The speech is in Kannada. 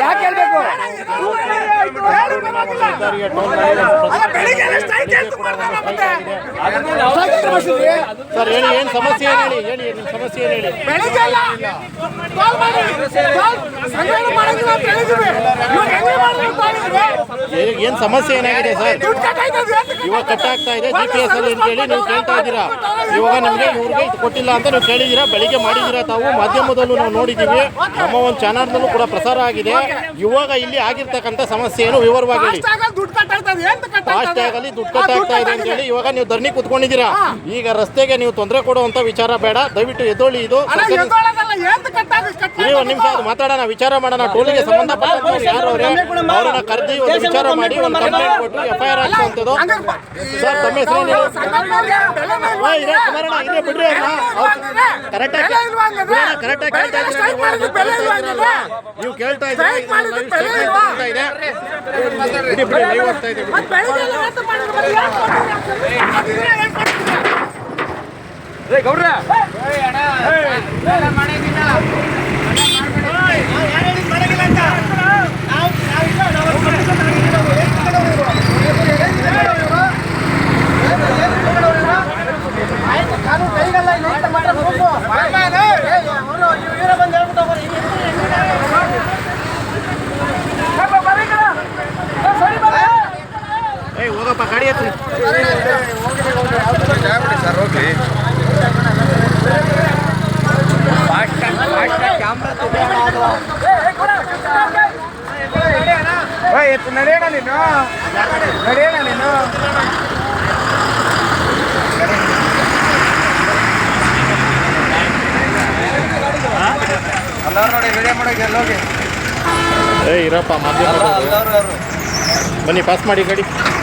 ಯಾಕೆ ಹೇಳ್ಬೇಕು ಸರ್ ಹೇಳಿ ಏನು ಸಮಸ್ಯೆ ಹೇಳಿ? ಹೇಳಿ ನಿಮ್ಮ ಸಮಸ್ಯೆ ಹೇಳಿ ಬೆಳಿಗ್ಗೆ ಏನ್ ಸಮಸ್ಯೆ ಏನಾಗಿದೆ ಸರ್? ಇವಾಗ ಕಟ್ ಆಗ್ತಾ ಇದೆ ಜಿ ಪಿ ಎಸ್ ಅಲ್ಲಿ ಅಂತ ಹೇಳಿ ನೀವು ಕೇಳ್ತಾ ಇದ್ದೀರಾ? ಇವಾಗ ನಮಗೆ ಇವ್ರಿಗೆ ಕೊಟ್ಟಿಲ್ಲ ಅಂತ ನೀವು ಕೇಳಿದ್ದೀರಾ? ಬೆಳಿಗ್ಗೆ ಮಾಡಿದೀರಾ ತಾವು? ಮಾಧ್ಯಮದಲ್ಲೂ ನಾವು ನೋಡಿದ್ದೀವಿ. ನಮ್ಮ ಒಂದು ಚಾನಲ್ನಲ್ಲೂ ಕೂಡ ಪ್ರಸಾರ ಆಗಿದೆ. ಇವಾಗ ಇಲ್ಲಿ ಆಗಿರ್ತಕ್ಕಂಥ ಸಮಸ್ಯೆ ಏನು ವಿವರವಾಗಿ ಹೇಳಿ. ಫಾಸ್ಟ್ ಆಗ್ ದುಡ್ಡು ಆಗಲಿ ದುಡ್ಡು ಕಟ್ ಆಗ್ತಾ ಇದೆ ಅಂತ ಹೇಳಿ ಇವಾಗ ನೀವು ಧರಣಿ ಕುತ್ಕೊಂಡಿದ್ದೀರಾ? ಈಗ ರಸ್ತೆಗೆ ನೀವು ತೊಂದರೆ ಕೊಡುವಂತ ವಿಚಾರ ಬೇಡ. ದಯವಿಟ್ಟು ಎದ್ದೊಳ್ಳಿ ಇದು. ಇರಿ ಒಂದು ನಿಮಿಷ ಅದು ಮಾತಾಡೋಣ ವಿಚಾರ ಮಾಡೋಣ ಟೋಲಿಗೆ ಸಂಬಂಧಪಟ್ಟ ಯಾರು ಅವರನ್ನ ಕರೆದಿ ಒಂದು ವಿಚಾರ ಮಾಡಿ ಒಂದು ಕಂಪ್ಲೇಂಟ್ ಕೊಟ್ಟು ಎಫ್ ಐ ಆರ್ ಹಾಕುವಂಥದ್ದು ಸರ್ ತಮ್ಮ ಹೆಸರು ಏನು? ಹಾ, ಇರೇ ಕುಮಾರಣ್ಣ ಬಿಡ್ರಿ ಅವ್ರನ್ನ ಕರೆಕ್ಟಾಗಿ ಕರೆಕ್ಟಾಗಿ ಕೇಳ್ತಾ ಇದ್ದೀರಾ ನೀವು? ನೀವು ಕೇಳ್ತಾ ಇದ್ದೀರಾ ಇದು ಮಾಡಿದ್ದು live ಬೆಲೆ statement ಇಲ್ವಾ? ಆಗ್ತಾ ಇದೆ ಬಿಡಿ ಬಿಡಿ ಏಯ್ ಇರಪ್ಪ ಮಾಧ್ಯಮ ಬನ್ನಿ ಪಾಸ್ ಮಾಡಿ ಗಾಡಿ.